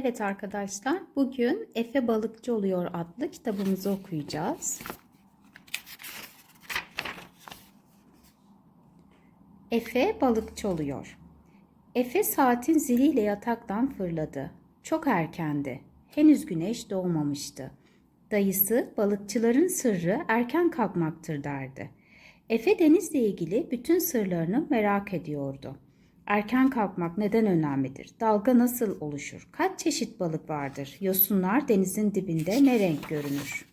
Evet arkadaşlar, bugün Efe Balıkçı Oluyor adlı kitabımızı okuyacağız. Efe balıkçı oluyor. Efe saatin ziliyle yataktan fırladı. Çok erkendi. Henüz güneş doğmamıştı. Dayısı balıkçıların sırrı erken kalkmaktır derdi. Efe denizle ilgili bütün sırlarını merak ediyordu. Erken kalkmak neden önemlidir? Dalga nasıl oluşur? Kaç çeşit balık vardır? Yosunlar denizin dibinde ne renk görünür?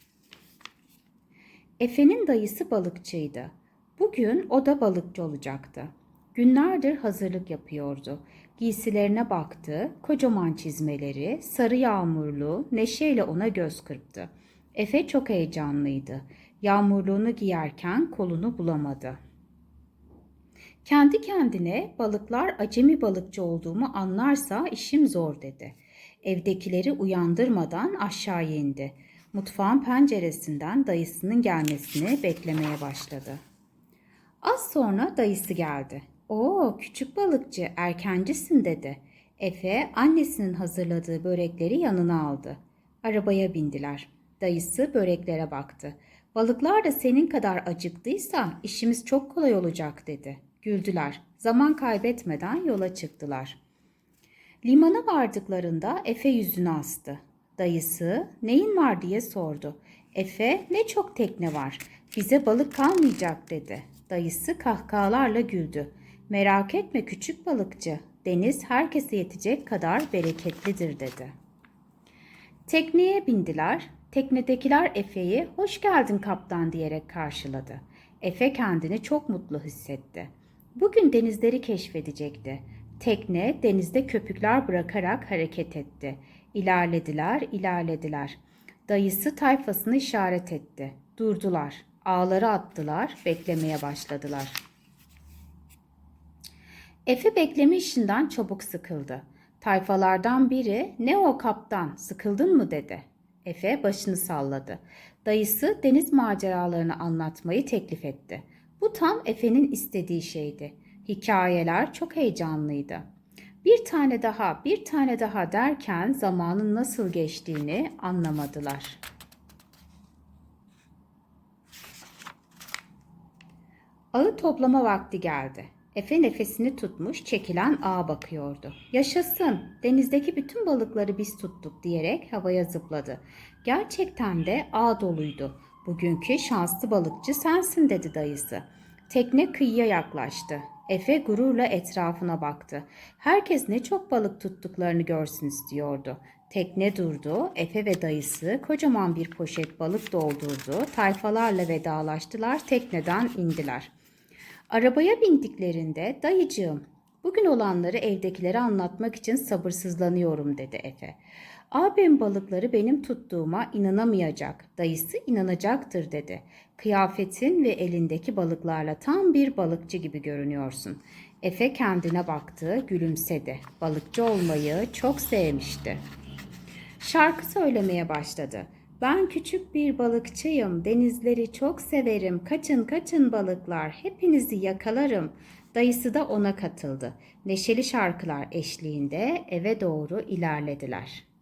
Efe'nin dayısı balıkçıydı. Bugün o da balıkçı olacaktı. Günlerdir hazırlık yapıyordu. Giysilerine baktı, kocaman çizmeleri, sarı yağmurlu, neşeyle ona göz kırptı. Efe çok heyecanlıydı. Yağmurluğunu giyerken kolunu bulamadı. Kendi kendine balıklar acemi balıkçı olduğumu anlarsa işim zor dedi. Evdekileri uyandırmadan aşağıya indi. Mutfağın penceresinden dayısının gelmesini beklemeye başladı. Az sonra dayısı geldi. Oo küçük balıkçı erkencisin dedi. Efe annesinin hazırladığı börekleri yanına aldı. Arabaya bindiler. Dayısı böreklere baktı. Balıklar da senin kadar acıktıysa işimiz çok kolay olacak dedi. Güldüler. Zaman kaybetmeden yola çıktılar. Limana vardıklarında Efe yüzünü astı. Dayısı neyin var diye sordu. Efe ne çok tekne var. Bize balık kalmayacak dedi. Dayısı kahkahalarla güldü. Merak etme küçük balıkçı. Deniz herkese yetecek kadar bereketlidir dedi. Tekneye bindiler. Teknedekiler Efe'yi hoş geldin kaptan diyerek karşıladı. Efe kendini çok mutlu hissetti. Bugün denizleri keşfedecekti. Tekne denizde köpükler bırakarak hareket etti. İlerlediler, ilerlediler. Dayısı tayfasını işaret etti. Durdular. Ağları attılar, beklemeye başladılar. Efe bekleme işinden çabuk sıkıldı. Tayfalardan biri ne o kaptan sıkıldın mı dedi. Efe başını salladı. Dayısı deniz maceralarını anlatmayı teklif etti. Bu tam Efe'nin istediği şeydi. Hikayeler çok heyecanlıydı. Bir tane daha, bir tane daha derken zamanın nasıl geçtiğini anlamadılar. Ağı toplama vakti geldi. Efe nefesini tutmuş çekilen ağa bakıyordu. Yaşasın denizdeki bütün balıkları biz tuttuk diyerek havaya zıpladı. Gerçekten de ağ doluydu. Bugünkü şanslı balıkçı sensin dedi dayısı. Tekne kıyıya yaklaştı. Efe gururla etrafına baktı. Herkes ne çok balık tuttuklarını görsün istiyordu. Tekne durdu. Efe ve dayısı kocaman bir poşet balık doldurdu. Tayfalarla vedalaştılar. Tekneden indiler. Arabaya bindiklerinde dayıcığım bugün olanları evdekilere anlatmak için sabırsızlanıyorum dedi Efe. Abim balıkları benim tuttuğuma inanamayacak, dayısı inanacaktır dedi. Kıyafetin ve elindeki balıklarla tam bir balıkçı gibi görünüyorsun. Efe kendine baktı, gülümsedi. Balıkçı olmayı çok sevmişti. Şarkı söylemeye başladı. Ben küçük bir balıkçıyım, denizleri çok severim. Kaçın kaçın balıklar, hepinizi yakalarım. Dayısı da ona katıldı. Neşeli şarkılar eşliğinde eve doğru ilerlediler.